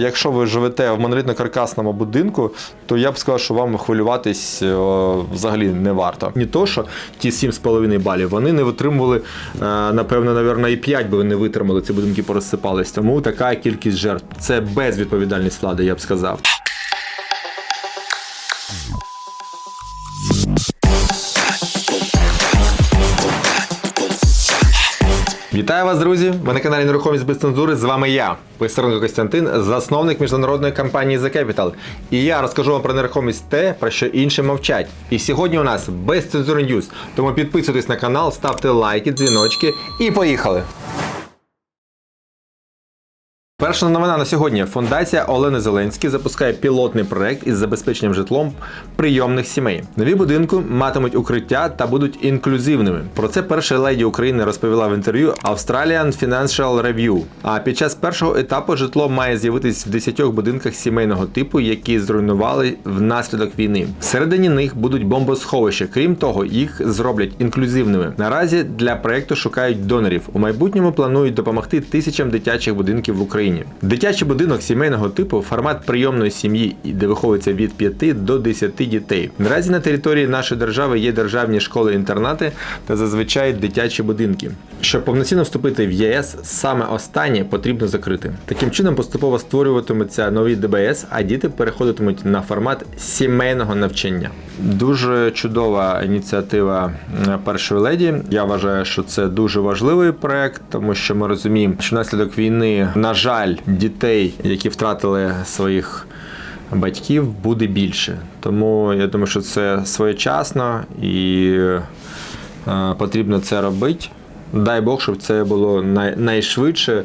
Якщо ви живете в монолітно-каркасному будинку, то я б сказав, що вам хвилюватись о, взагалі не варто. Не то, що ті 7,5 балів, вони не витримували, е, напевно, напевно, і 5 би не витримали, ці будинки порозсипались. Тому така кількість жертв. Це безвідповідальність влади, я б сказав. Вітаю вас, друзі! Ви на каналі Нерухомість без цензури. З вами я, Писаренко Костянтин, засновник міжнародної компанії The Capital. І я розкажу вам про нерухомість те, про що інші мовчать. І сьогодні у нас безцензурний ньюз. Тому підписуйтесь на канал, ставте лайки, дзвіночки і поїхали! Перша новина на сьогодні. Фундація Олени Зеленський запускає пілотний проект із забезпеченням житлом прийомних сімей. Нові будинки матимуть укриття та будуть інклюзивними. Про це перша леді України розповіла в інтерв'ю Australian Financial Review. А під час першого етапу житло має з'явитись в 10 будинках сімейного типу, які зруйнували внаслідок війни. Всередині них будуть бомбосховища. Крім того, їх зроблять інклюзивними. Наразі для проекту шукають донорів. У майбутньому планують допомогти тисячам дитячих будинків в Україні. Дитячий будинок сімейного типу формат прийомної сім'ї, де виховується від 5 до 10 дітей. Наразі на території нашої держави є державні школи-інтернати та зазвичай дитячі будинки. Щоб повноцінно вступити в ЄС, саме останнє потрібно закрити. Таким чином поступово створюватимуться нові ДБС, а діти переходитимуть на формат сімейного навчання. Дуже чудова ініціатива першої леді. Я вважаю, що це дуже важливий проект, тому що ми розуміємо, що внаслідок війни, на жаль, дітей, які втратили своїх батьків, буде більше. Тому я думаю, що це своєчасно і е, потрібно це робити. Дай Бог, щоб це було най- найшвидше,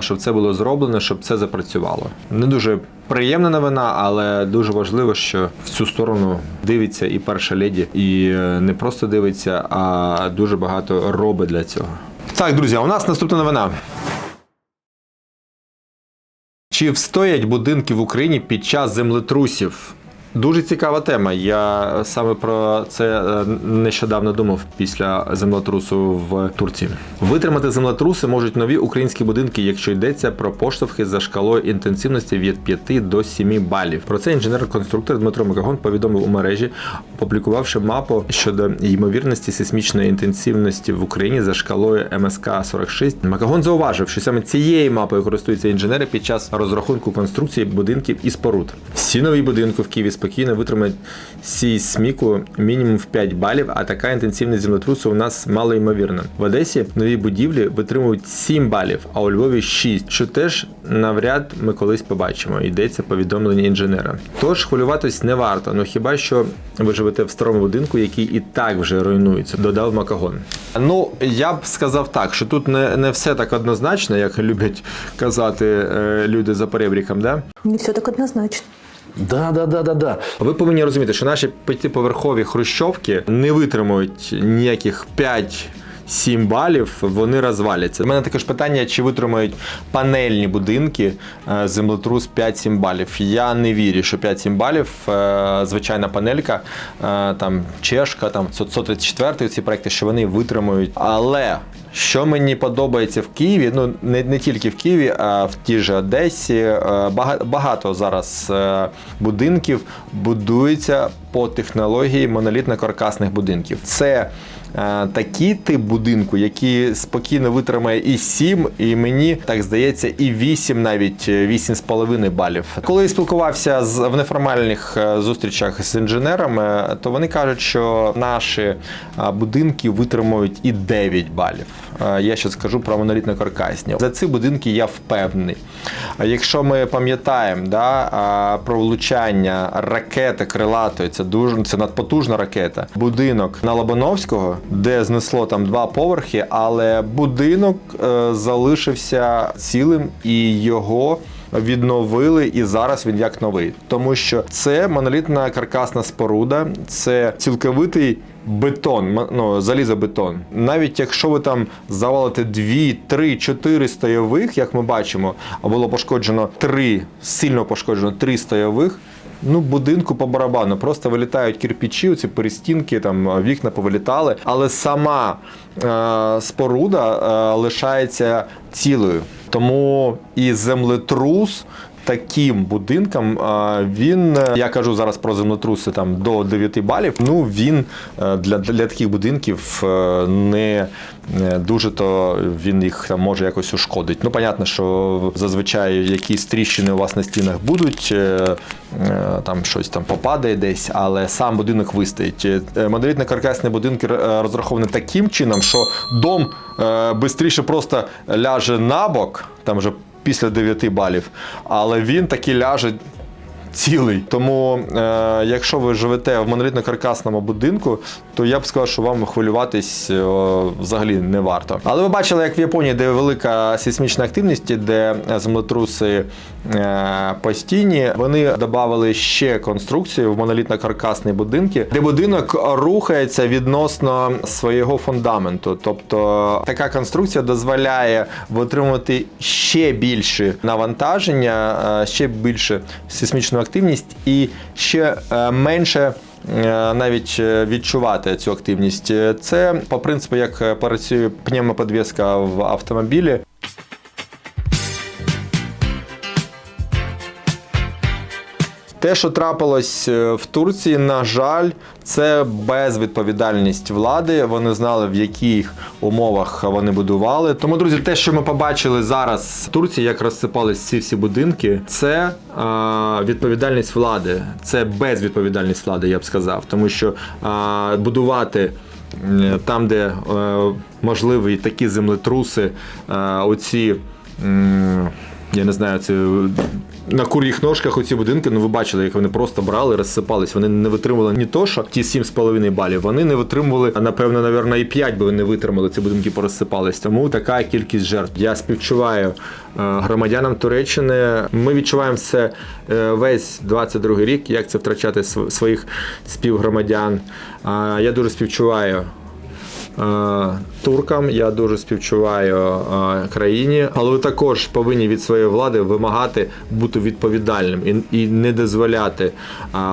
щоб це було зроблено, щоб це запрацювало. Не дуже приємна новина, але дуже важливо, що в цю сторону дивиться і перша леді, і е, не просто дивиться, а дуже багато робить для цього. Так, друзі, у нас наступна новина. Чи встоять будинки в Україні під час землетрусів? Дуже цікава тема. Я саме про це е, нещодавно думав після землетрусу в Турції. Витримати землетруси можуть нові українські будинки, якщо йдеться про поштовхи за шкалою інтенсивності від 5 до 7 балів. Про це інженер-конструктор Дмитро Макагон повідомив у мережі, опублікувавши мапу щодо ймовірності сейсмічної інтенсивності в Україні за шкалою МСК 46. Макагон зауважив, що саме цією мапою користуються інженери під час розрахунку конструкції будинків і споруд. Всі нові будинки в Києві спокійно витримають сейсміку мінімум в 5 балів, а така інтенсивність землетрусу у нас мало ймовірна. В Одесі нові будівлі витримують 7 балів, а у Львові 6, що теж навряд ми колись побачимо. Йдеться повідомлення інженера. Тож хвилюватись не варто, ну хіба що ви живете в старому будинку, який і так вже руйнується, додав Макагон. Ну я б сказав так, що тут не, не все так однозначно, як люблять казати е, люди за перебріком, да? Не все так однозначно. Да, да, да, да, да. Ви повинні розуміти, що наші п'ятиповерхові хрущовки не витримують ніяких 5 7 балів, вони розваляться. У мене також питання, чи витримають панельні будинки е, землетрус 5-7 балів. Я не вірю, що 5-7 балів, е, звичайна панелька, е, там чешка, там 134 ці проекти, що вони витримують. Але що мені подобається в Києві, ну не, не тільки в Києві, а в тій же Одесі. Багато зараз будинків будується по технології монолітно-каркасних будинків. Це такий тип будинку, який спокійно витримає і 7, і мені так здається, і 8, навіть е, 8,5 балів. Коли я спілкувався з в неформальних е, зустрічах з інженерами, то вони кажуть, що наші е, будинки витримують і 9 балів. Я ще скажу про монолітно-каркасні. За ці будинки я впевнений. Якщо ми пам'ятаємо да, про влучання ракети крилатої, це дуже це надпотужна ракета. Будинок на Лобановського, де знесло там два поверхи, але будинок е, залишився цілим і його. Відновили і зараз він як новий, тому що це монолітна каркасна споруда, це цілковитий бетон, ну, залізобетон. Навіть якщо ви там завалите 2, 3, 4 стойових, як ми бачимо, а було пошкоджено 3, сильно пошкоджено 3 стойових. Ну, будинку по барабану, просто вилітають кирпичі, оці перестінки, там вікна повилітали, але сама е, споруда е, лишається цілою. Тому і землетрус таким будинкам, він, е, я кажу зараз про землетруси там до 9 балів. Ну він е, для, для таких будинків е, не дуже то він їх там може якось ушкодить. Ну, понятно, що зазвичай якісь тріщини у вас на стінах будуть, там щось там попадає десь, але сам будинок вистоїть. Е, Монолітно-каркасні будинки розраховані таким чином, що дом швидше просто ляже на бок, там вже після 9 балів, але він таки ляже цілий. Тому, е, якщо ви живете в монолітно-каркасному будинку, то я б сказав, що вам хвилюватись е, взагалі не варто. Але ви бачили, як в Японії, де велика сейсмічна активність, де землетруси е, постійні, вони додали ще конструкцію в монолітно-каркасні будинки, де будинок рухається відносно свого фундаменту. Тобто така конструкція дозволяє витримувати ще більше навантаження, е, ще більше сейсмічну активність і ще е, менше. е, Навіть е, відчувати цю активність. Це по принципу, як працює пневмоподвіска в автомобілі. Те, що трапилось е, в Турції, на жаль, це безвідповідальність влади. Вони знали, в яких умовах вони будували. Тому, друзі, те, що ми побачили зараз в Турції, як розсипались ці всі будинки, це е, відповідальність влади, це безвідповідальність влади, я б сказав, тому що е, будувати. Там, де е, можливі такі землетруси, е, оці м, я не знаю, це на кур'їх ножках оці будинки, ну ви бачили, як вони просто брали, розсипались. Вони не витримували ні то, що ті 7,5 балів. Вони не витримували, а напевно, напевно, і 5 би вони витримали, ці будинки порозсипались. Тому така кількість жертв. Я співчуваю е, громадянам Туреччини. Ми відчуваємо це е, весь 22 рік, як це втрачати своїх співгромадян. Я дуже співчуваю туркам. Я дуже співчуваю е, країні, але ви також повинні від своєї влади вимагати бути відповідальним і, і не дозволяти е,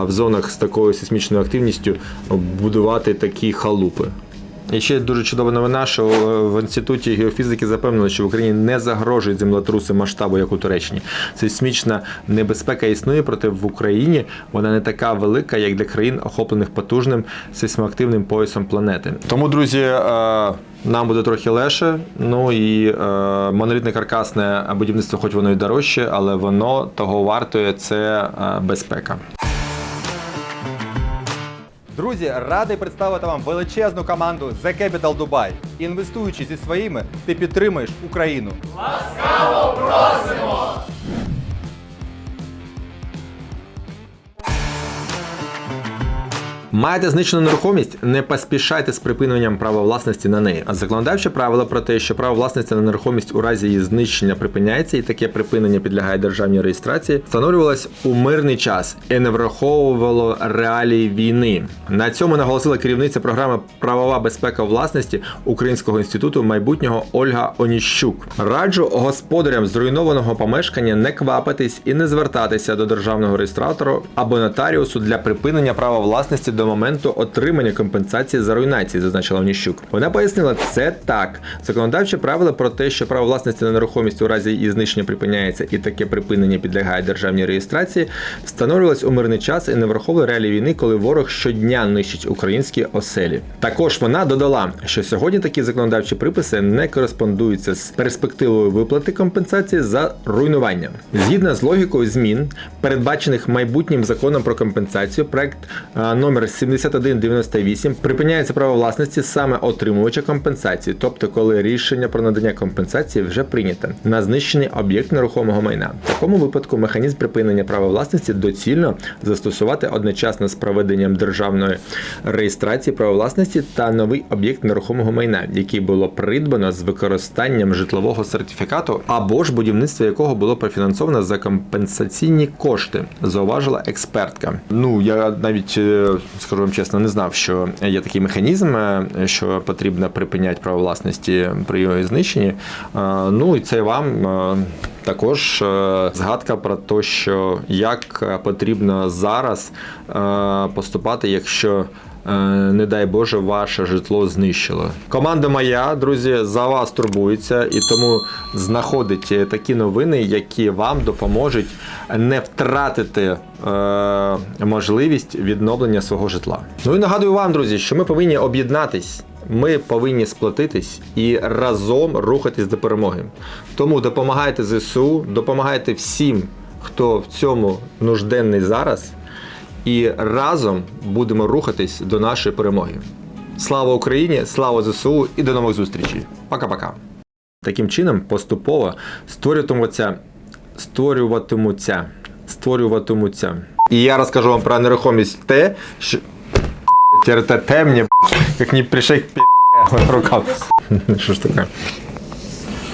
в зонах з такою сейсмічною активністю будувати такі халупи. І ще дуже чудова новина, що е, в інституті геофізики запевнили, що в Україні не загрожують землетруси масштабу, як у Туреччині. Сейсмічна небезпека існує, проте в Україні вона не така велика, як для країн, охоплених потужним сейсмоактивним поясом планети. Тому, друзі. е, Нам буде трохи легше. Ну і е, монолітне каркасне будівництво, хоч воно і дорожче, але воно того вартує. Це е, безпека. Друзі, радий представити вам величезну команду The Capital Dubai. Інвестуючи зі своїми, ти підтримуєш Україну. Маєте знищену нерухомість, не поспішайте з припиненням права власності на неї. А законодавче правило про те, що право власності на нерухомість у разі її знищення припиняється, і таке припинення підлягає державній реєстрації, встановлювалось у мирний час і не враховувало реалії війни. На цьому наголосила керівниця програми Правова безпека власності Українського інституту майбутнього Ольга Оніщук. Раджу господарям зруйнованого помешкання не квапитись і не звертатися до державного реєстратора або нотаріусу для припинення права власності до моменту отримання компенсації за руйнації, зазначила Оніщук. Вона пояснила, це так. Законодавче правило про те, що право власності на нерухомість у разі її знищення припиняється і таке припинення підлягає державній реєстрації, встановлювалось у мирний час і не враховувало реалії війни, коли ворог щодня нищить українські оселі. Також вона додала, що сьогодні такі законодавчі приписи не кореспондуються з перспективою виплати компенсації за руйнування. Згідно з логікою змін, передбачених майбутнім законом про компенсацію, проект е, номер 7198 припиняється право власності саме отримувача компенсації, тобто коли рішення про надання компенсації вже прийнято на знищений об'єкт нерухомого майна. В такому випадку механізм припинення права власності доцільно застосувати одночасно з проведенням державної реєстрації права власності та новий об'єкт нерухомого майна, який було придбано з використанням житлового сертифікату або ж будівництво якого було профінансовано за компенсаційні кошти, зауважила експертка. Ну я навіть е, скажу вам чесно, не знав, що є такий механізм, е, що потрібно припиняти право власності при його знищенні. Е, Ну і це вам. е, також згадка про те, що як потрібно зараз поступати, якщо не дай Боже, ваше житло знищило. Команда моя, друзі, за вас турбується і тому знаходить е, такі новини, які вам допоможуть не втратити е, можливість відновлення свого житла. Ну і нагадую вам, друзі, що ми повинні об'єднатись. Ми повинні сплотитись і разом рухатись до перемоги. Тому допомагайте ЗСУ, допомагайте всім, хто в цьому нужденний зараз, і разом будемо рухатись до нашої перемоги. Слава Україні! Слава ЗСУ і до нових зустрічей! Пока-пока! Таким чином, поступово створюватимуться, створюватимуться, створюватимуться. І я розкажу вам про нерухомість те, що Теперь это темне, как не пришей рукав. Що ж таке?